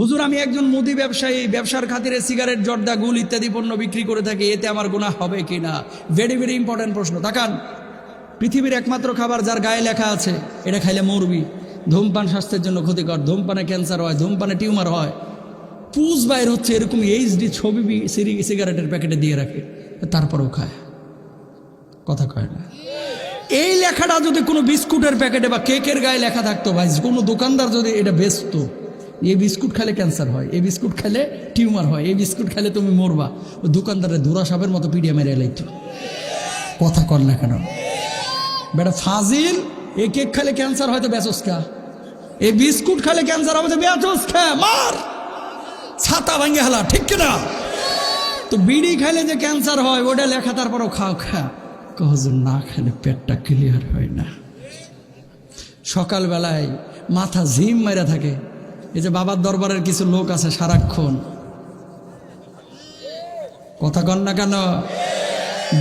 হুজুর, আমি একজন মুদি ব্যবসায়ী, ব্যবসার খাতিরে সিগারেট, জর্দা, গুল ইত্যাদি পণ্য বিক্রি করে থাকি, এতে আমার গুনাহ হবে কি না ভেরি ভেরি ইম্পর্টেন্ট প্রশ্ন। তাকান। পৃথিবীর একমাত্র খাবার যার গায়ে লেখা আছে, এটা খাইলে মরবি। ধূমপান স্বাস্থ্যের জন্য ক্ষতিকর। ধূমপানে ক্যান্সার হয়, ধূমপানে টিউমার হয়। পুজ বাইর হচ্ছে, এরকম এইচডি ছবি সিগারেটের প্যাকেটে দিয়ে রাখে, তারপরেও খায়। কথা কয় না। এই লেখাটা যদি কোনো বিস্কুটের প্যাকেটে বা কেকের গায়ে লেখা থাকতো ভাই, কোনো দোকানদার যদি এটা বেচতো এই বিস্কুট খেলে ক্যান্সার হয় এই বিস্কুট খেলে টিউমার হয় এই বিস্কুট খেলে তুমি মরবা। ওই দোকানদারের দুরা সাপের মতো পিডিয়া মেরে এলাইতো কথা কর না কেন? বেটা ফাজিল, এ কেক খেলে ক্যান্সার হয়তো বেচস্কা এই বিস্কুট খেলে ক্যান্সার হবে তো বেচস খা মার! ছাতা ভাঙ্গে হালা, ঠিক কিনা? তো বিড়ি খাইলে যে ক্যান্সার হয়, ওটা লেখা, তারপরও খাও খা। কহজন না খেলে পেটটা ক্লিয়ার হয় না। সকালবেলায় মাথা ঝিম মেরে থাকে। এই যে বাবার দরবারের কিছু লোক আছে, সারাক্ষণ। কথা কন না কেন?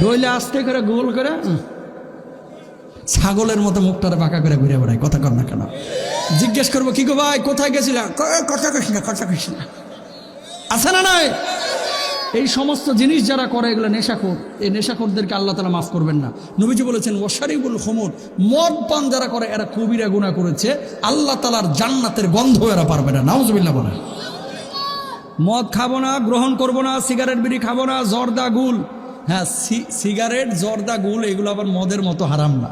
ডইলে আস্তে করে গোল করে ছাগলের মতো মুখটারে বাঁকা করে ঘুরে বেড়ায়, কথা কন না কেন? জিজ্ঞেস করব, কি গো ভাই, কোথায় গেছিলাম কথা না কথা না। আছে না নয় এই সমস্ত জিনিস যারা করে, এগুলো নেশাখোর। এই নেশাখোরদেরকে আল্লাহ তালা মাফ করবেন না। নবীজি বলেছেন ওশারিবুল হোমর মদ পান যারা করে, এরা কবিরা গুণা করেছে। আল্লাহ তালার জান্নাতের গন্ধ এরা পারবে না। নাউজবিল্লা বলে মদ খাব না, গ্রহণ করব না, সিগারেট বিড়ি খাব না, জর্দা গুল। হ্যাঁ সিগারেট, জর্দা গুল, এগুলো আবার মদের মতো হারাম না।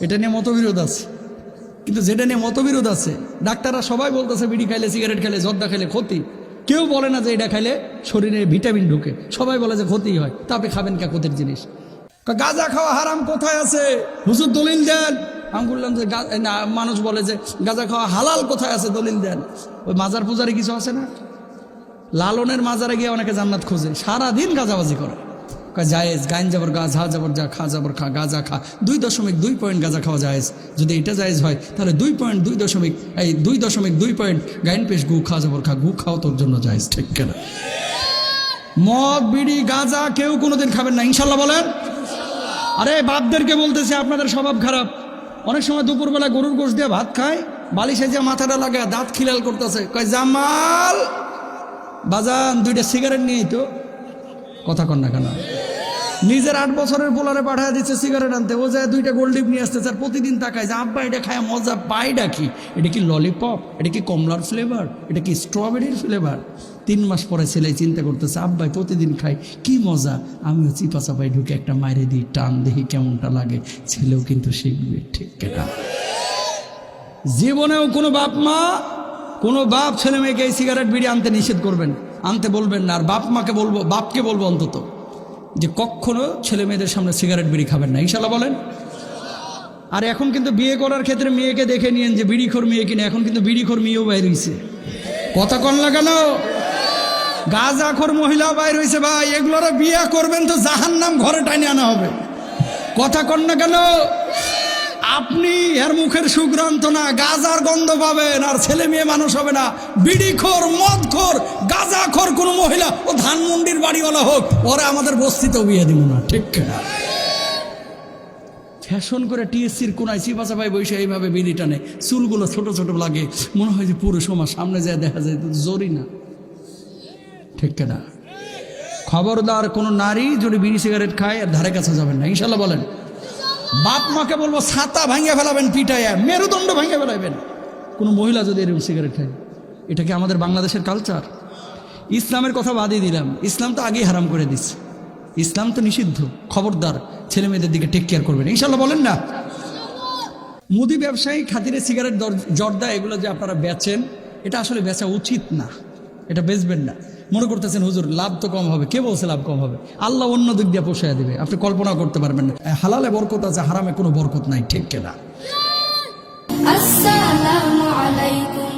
এটা নিয়ে মতবিরোধ আছে। কিন্তু যেটা নিয়ে মতবিরোধ আছে, ডাক্তাররা সবাই বলতেছে, বিড়ি খাইলে, সিগারেট খাইলে, জর্দা খাইলে ক্ষতি। কেউ বলে না যে এটা খাইলে শরীরে ভিটামিন ঢুকে। সবাই বলে যে ক্ষতি হয়। তা আপনি খাবেন কে ক্ষতির জিনিস? গাঁজা খাওয়া হারাম কোথায় আছে? হুসুর দলিল দেন। আমি বললাম যে মানুষ বলে যে গাঁজা খাওয়া হালাল কোথায় আছে দলিল দেন। ওই মাজার পূজারে কিছু আছে না? লালনের মাজারে গিয়ে অনেকে জান্নাত খোঁজে। সারাদিন গাঁজাবাজি করে। জায়েজ, গাইন যাবর গা, ঝা যাবর যা, খা যাবর খা গাজা খা। দুই দশমিক দুই পয়েন্ট গাজা খাওয়া জায়েজ। যদি এটা জায়েজ হয়, তাহলে দুই পয়েন্ট দুই দশমিক, এই দুই দশমিক দুই পয়েন্ট গাইন পেশ, গু খা যাবর খা, গু খাও তোর জন্য জায়েজ, ঠিক কেনা? মদ, বিড়ি গাঁজা কেউ কোনোদিন খাবেন না, ইনশাল্লাহ বলেন। আরে, বাপদেরকে বলতেছে, আপনাদের স্বভাব খারাপ। অনেক সময় দুপুরবেলা গরুর গোশ দিয়ে ভাত খায় বালিশে যে মাথাটা লাগায় দাঁত খিলাল করতেছে। কয়, জামাল! বাজান, দুইটা সিগারেট নিয়েই তো কথা কন না কেন? নিজের আট বছরের পোলারে পাঠায় দিচ্ছে, সিগারেট আনতে। ও যায় দুইটা গোল্ডিপ নিয়ে আসতে স্যার প্রতিদিন তাকায় যে, আব্বা, এটা খায় মজা, পাই ডাকি এটা কি ললিপপ এটা কি কমলার ফ্লেভার এটা কি স্ট্রবেরির ফ্লেভার তিন মাস পরে ছেলে চিন্তা করতেছে, আব্বাই, প্রতিদিন খাই, কি মজা? আমিও চিপা চাপাই ঢুকে একটা মাইরে দিই, টান দেখি কেমনটা লাগে। ছেলেও কিন্তু শিখবে, ঠিক কেনা। জীবনেও কোনো বাপ মা, কোনো বাপ ছেলে মেয়েকে এই সিগারেট বিড়ি আনতে নিষেধ করবেন। আনতে বলবেন না, আর বাপ মাকে বলব, বাপকে বলব অন্তত। যে কখনো ছেলে মেয়েদের সামনে সিগারেট বিড়ি খাবেন না। ইনশাল্লাহ বলেন। আর এখন কিন্তু বিয়ে করার ক্ষেত্রে মেয়েকে দেখে নিয়েন যে বিড়িখোর মেয়ে কিনে, এখন কিন্তু বিড়িখোর মেয়েও বাইর হইছে। কথা কন না কেন? গাঁজাখোর মহিলা বাইর হইছে ভাই, এগুলোরা বিয়ে করবেন তো জাহান নাম ঘরে টাইনে আনা হবে। কথা কন না কেন? আপনি এর মুখের সুগ্রান্ত না, গাজার গন্ধ পাবেন আর ছেলে মেয়ে মানুষ হবে না। বিড়িখোর মদখোর গাজাখোর কোনো মহিলা ও ধানমন্ডির বাড়িওয়ালা হোক, ওরা আমাদের বস্তিতেও বিয়ে দিব না, ঠিক ফ্যাশন করে টিএসসির কোনায় ভাই বসে এইভাবে বিড়ি টানে, চুলগুলো ছোট ছোট লাগে, মনে হয় যে পুরো সমাজ সামনে যায়, দেখা যায় তো জোরই না। ঠিক না খবরদার কোনো নারী যদি বিড়ি সিগারেট খায়, আর ধারে কাছে যাবেন না, ইনশাল্লাহ বলেন। বাপ মাকে বলব, ছাতা ভাঙিয়ে ফেলাবেন, পিটাইয়া, মেরুদণ্ড ভাঙিয়ে ফেলাবেন কোনো মহিলা যদি এরকম সিগারেট খায়, এটা কি আমাদের বাংলাদেশের কালচার ইসলামের কথা বাদই দিলাম। ইসলাম তো আগেই হারাম করে দিচ্ছে ইসলাম তো নিষিদ্ধ। খবরদার ছেলে মেয়েদের দিকে টেক কেয়ার করবেন। ইনশাল্লাহ বলেন না? মুদি ব্যবসায়ী খাতিরে সিগারেট জর্দা এগুলো যে আপনারা বেচেন, এটা আসলে বেচা উচিত না। এটা বেচবেন না। মনে করতেছেন, হুজুর, লাভ তো কম হবে। কে বলছে লাভ কম হবে? আল্লাহ অন্য দিক দিয়ে পোষায় দেবে। আপনি কল্পনা করতে পারবেন না। হালালে বরকত আছে, হারামে কোনো বরকত নাই। ঠিক কেনা? আসসালামু আলাইকুম।